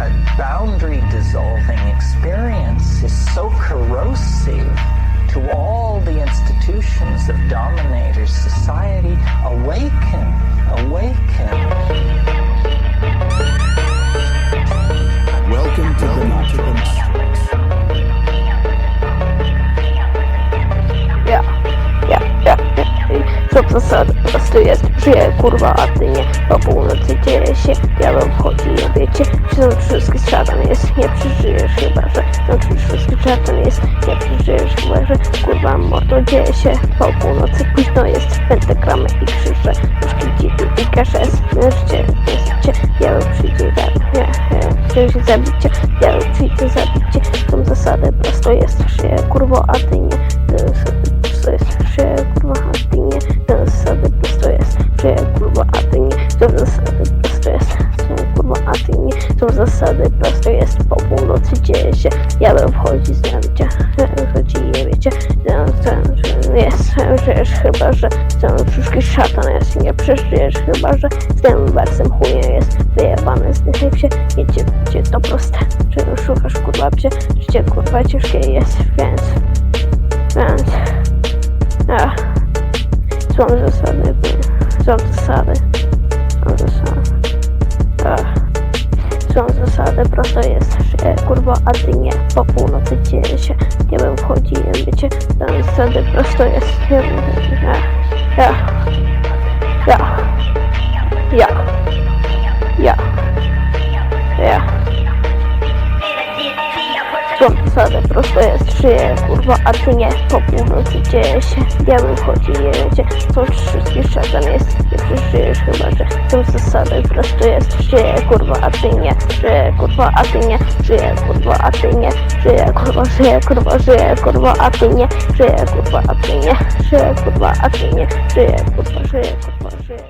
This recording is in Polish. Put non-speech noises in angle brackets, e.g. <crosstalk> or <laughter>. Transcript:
a boundary dissolving experience is so corrosive to all the institutions of dominator society. Awaken, awaken. Welcome to Po prostu jest, żyję kurwa, a ty nie. Po północy dzieje się, diabeł wchodzi i wiecie, że ten wszystki szatan jest, nie przeżyjesz chyba, że ten wszystki szatan jest, nie przeżyjesz chyba, że kurwa mordo dzieje się. Po północy późno jest, pentagramy i krzyże, puszki dziki i kaszel, życie, jest diabeł przyjdzie, tak, nie, przyjdzie zabicie, diabeł przyjdzie zabicie, tą zasadę prosto jest, żyję kurwo, a ty nie. To jest prosto jest, że kurwa, kurwa, a ty nie, to zasady prosto jest, kurwa, a ty nie, to zasady prosto jest, po północy dzieje się, bym wchodzi z nabicia, <laughs> chodzi i wiecie, że jest, żyjesz chyba, że ten wszystki szatan jest, nie przeżyjesz chyba, że z tym wersem chuje jest. Wyjebany z tych się, wiecie, wiecie, to proste, czy szukasz kurwa psie, życie kurwa ciężkie jest, więc, więc, Ach, są zasady, są zasady, są zasady. Ach, są zasady, prosto jest, że kurwa, a ty nie, po północy dzieje się, nie wiem, wchodzi, wiecie, są zasady, prosto jest, nie wiem, ach, Są zasady, prosto jest, żyje, kurwa, a ty nie, po północy dzieje się, diabeł chodzi, wiecie, są wszystkie szatan jest, nie przeżyjesz chyba, że są zasady, prosto jest, żyje, kurwa, a ty nie, żyje, kurwa, a ty nie, żyje, kurwa, a ty nie, żyje, kurwa, żyje, kurwa, żyje, kurwa, a ty nie, żyje, kurwa, a ty nie, żyje, kurwa, a ty nie, żyje, kurwa, żyje, kurwa, żyje.